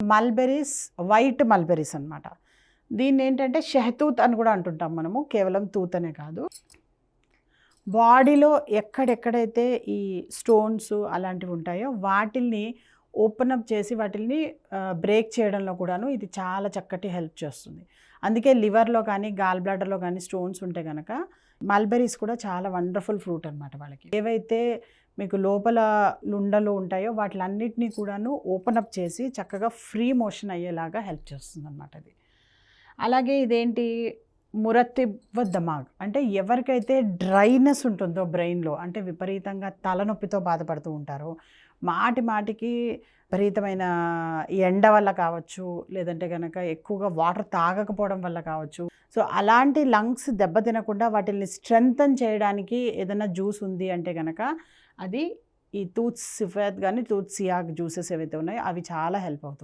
Mulberries white mulberries అనమాట దీన్ని ఏంటంటే షహతూత్ అని కూడా అంటుంటాం మనము కేవలం తూత్ అనే కాదు. బాడీలో ఎక్కడెక్కడైతే ఈ స్టోన్స్ అలాంటివి ఉంటాయో వాటిల్ని ఓపెన్ అప్ చేసి వాటిని బ్రేక్ చేయడంలో కూడాను ఇది చాలా చక్కటి హెల్ప్ చేస్తుంది. అందుకే లివర్లో కానీ గాల్ బ్లాడర్లో కానీ స్టోన్స్ ఉంటే కనుక మల్బెరీస్ కూడా చాలా వండర్ఫుల్ ఫ్రూట్ అనమాట వాళ్ళకి. ఏవైతే మీకు లోపల లుండలు ఉంటాయో వాటిలన్నిటినీ కూడాను ఓపెన్ అప్ చేసి చక్కగా ఫ్రీ మోషన్ అయ్యేలాగా హెల్ప్ చేస్తుంది అనమాట అది అలాగే ఇదేంటి? మురత్తిబ దమాగ్ అంటే ఎవరికైతే డ్రైనెస్ ఉంటుందో బ్రెయిన్లో అంటే విపరీతంగా తలనొప్పితో బాధపడుతూ ఉంటారో మాటి మాటికి విపరీతమైన ఎండ వల్ల కావచ్చు లేదంటే కనుక ఎక్కువగా వాటర్ తాగకపోవడం వల్ల కావచ్చు. సో అలాంటి లంగ్స్ దెబ్బతినకుండా వాటిని స్ట్రెంగ్తన్ చేయడానికి ఏదైనా జ్యూస్ ఉంది అంటే కనుక అది ఈ తూత్ సిఫాత్ కానీ తూత్ సియాక్ జ్యూసెస్ ఏవైతే ఉన్నాయో అవి చాలా హెల్ప్ అవుతుంది